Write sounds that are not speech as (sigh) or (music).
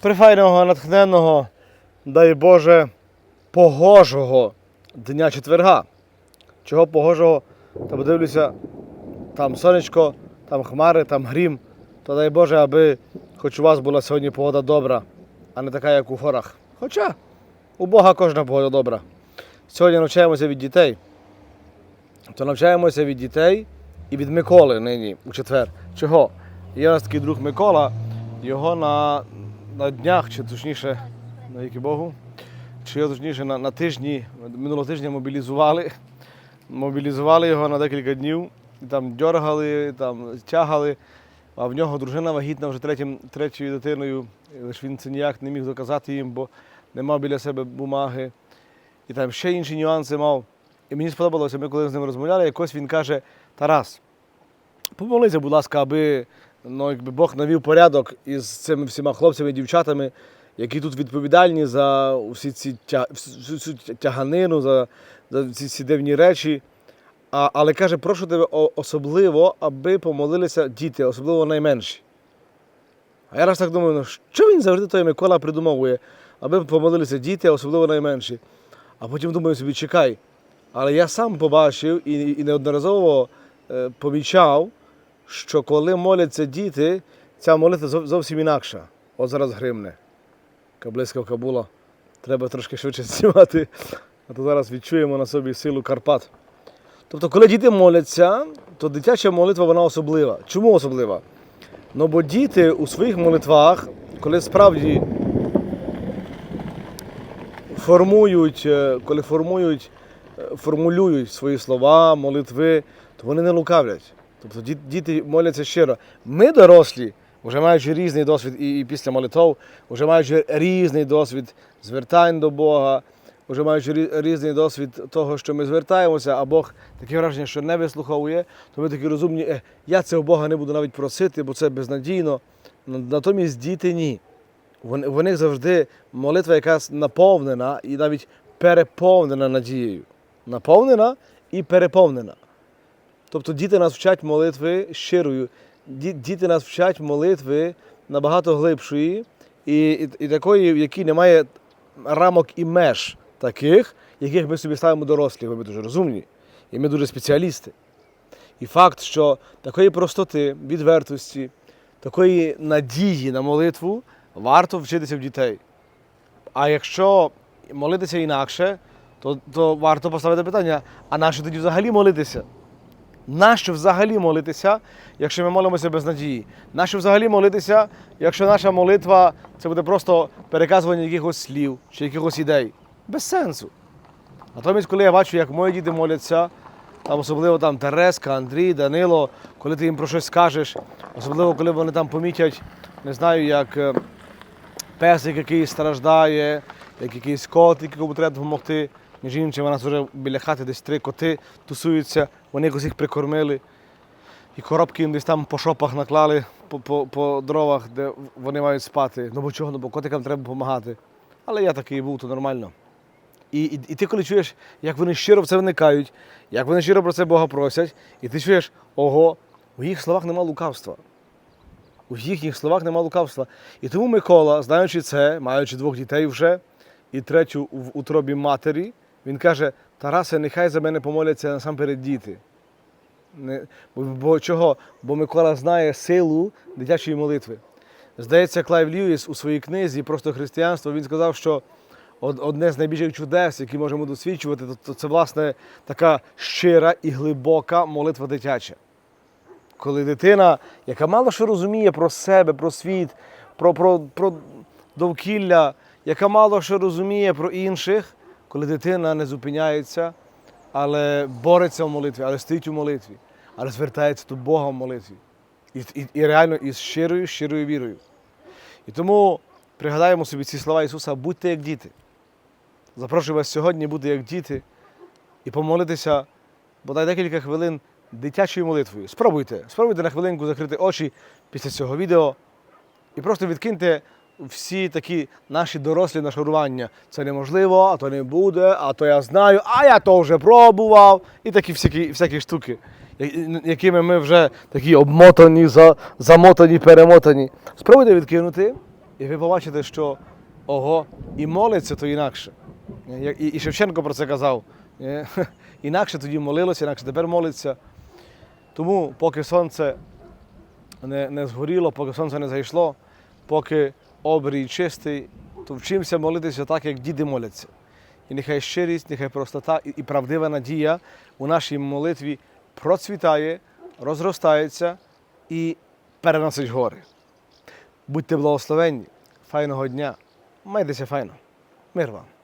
прифайного, натхненного, дай Боже, погожого дня четверга. Чого погожого? Та подивлюся, там сонечко, там хмари, там грім. То дай Боже, аби хоч у вас була сьогодні погода добра, а не така, як у горах. Хоча у Бога кожна погода добра. Сьогодні навчаємося від дітей. То навчаємося від дітей і від Миколи нині у четвер. Чого? Є у нас такий друг Микола, його на, на днях, чи точніше, на віки Богу, чи точніше на, на тижні, минулого тижня мобілізували. Мобілізували його на декілька днів, там дьоргали, там тягали. А в нього дружина вагітна вже третім, третьою дитиною, лише він це ніяк не міг доказати їм, бо не мав біля себе бумаги. І там ще інші нюанси мав. І мені сподобалося, ми коли з ним розмовляли, якось він каже: Тарас, помолися, будь ласка, аби ну, якби Бог навів порядок із цими всіма хлопцями і дівчатами, які тут відповідальні за всі ці тя... всю тяганину, за, за ці, ці дивні речі. А, але каже, прошу тебе особливо, аби помолилися діти, особливо найменші. А я раз так думаю, ну що він завжди той Микола придумовує, аби помолилися діти, особливо найменші. А потім думаю собі, чекай. Але я сам побачив і, і неодноразово е, помічав, що коли моляться діти, ця молитва зовсім інакша. От зараз гримне. Яка блискавка була. Треба трошки швидше (laughs) знімати, а то зараз відчуємо на собі силу Карпат. Тобто, коли діти моляться, то дитяча молитва вона особлива. Чому особлива? Ну бо діти у своїх молитвах, коли справді формують, е, коли формують, е, формулюють свої слова, молитви, то вони не лукавлять. Тобто діти моляться щиро. Ми, дорослі, вже маючи різний досвід і, після молитов, вже маючи різний досвід звертань до Бога, вже маючи різний досвід того, що ми звертаємося, а Бог таке враження, що не вислуховує, то ми такі розумні, «Е, я цього Бога не буду навіть просити, бо це безнадійно. Натомість діти ні. В них завжди молитва якась наповнена і навіть переповнена надією. Наповнена і переповнена. Тобто діти нас вчать молитви щирою. Діти нас вчать молитви набагато глибшої і, і, і такої, в якій немає рамок і меж таких, яких ми собі ставимо дорослі, бо ми дуже розумні. І ми дуже спеціалісти. І факт, що такої простоти, відвертості, такої надії на молитву варто вчитися в дітей. А якщо молитися інакше, то, то варто поставити питання: а нащо тоді взагалі молитися? Нащо взагалі молитися, якщо ми молимося без надії? Нащо взагалі молитися, якщо наша молитва це буде просто переказування якихось слів чи якихось ідей? Без сенсу. Натомість, коли я бачу, як мої діти моляться, там особливо там Тереска, Андрій, Данило, коли ти їм про щось скажеш, особливо коли вони там помітять, не знаю, як е, песик, який страждає, як якийсь кот, якому треба допомогти. Між іншим, у нас вже біля хати десь три коти тусуються, вони якось їх прикормили. І коробки їм десь там по шопах наклали, по, по, по дровах, де вони мають спати. Ну бо чого? Ну бо котикам треба допомагати. Але я такий був, то нормально. І, і, і ти коли чуєш, як вони щиро в це вникають, як вони щиро про це Бога просять, і ти чуєш, ого, у їх словах нема лукавства. У їхніх словах нема лукавства. І тому Микола, знаючи це, маючи двох дітей вже, і третю в утробі матері, він каже: Тарасе, нехай за мене помоляться насамперед діти. Не, бо, бо чого? Бо Микола знає силу дитячої молитви. Здається, Клайв Льюіс у своїй книзі Просто християнство він сказав, що одне з найбільших чудес, які можемо досвідчувати, то, це власне така щира і глибока молитва дитяча. Коли дитина, яка мало що розуміє про себе, про світ, про, про, про довкілля, яка мало що розуміє про інших, коли дитина не зупиняється, але бореться в молитві, але стоїть у молитві, але звертається до Бога в молитві. І, і, і реально із щирою, щирою вірою. І тому пригадаємо собі ці слова Ісуса, будьте як діти. Запрошую вас сьогодні бути як діти і помолитися бодай декілька хвилин дитячою молитвою. Спробуйте, спробуйте на хвилинку закрити очі після цього відео і просто відкиньте всі такі наші дорослі нашарування. Це неможливо, а то не буде, а то я знаю, а я то вже пробував. І такі всякі, всякі штуки, якими ми вже такі обмотані, замотані, перемотані. Спробуйте відкинути І ви побачите, що ого, і молиться то інакше. І Шевченко про це казав. Е, (laughs) Інакше тоді молилося, інакше тепер молиться. Тому, поки сонце не, не згоріло, поки сонце не зайшло, поки обрій чистий, то вчимося молитися так, як діди моляться. І нехай щирість, нехай простота і, правдива надія у нашій молитві процвітає, розростається і переносить гори. Будьте благословенні, файного дня, майтеся файно. Мир вам!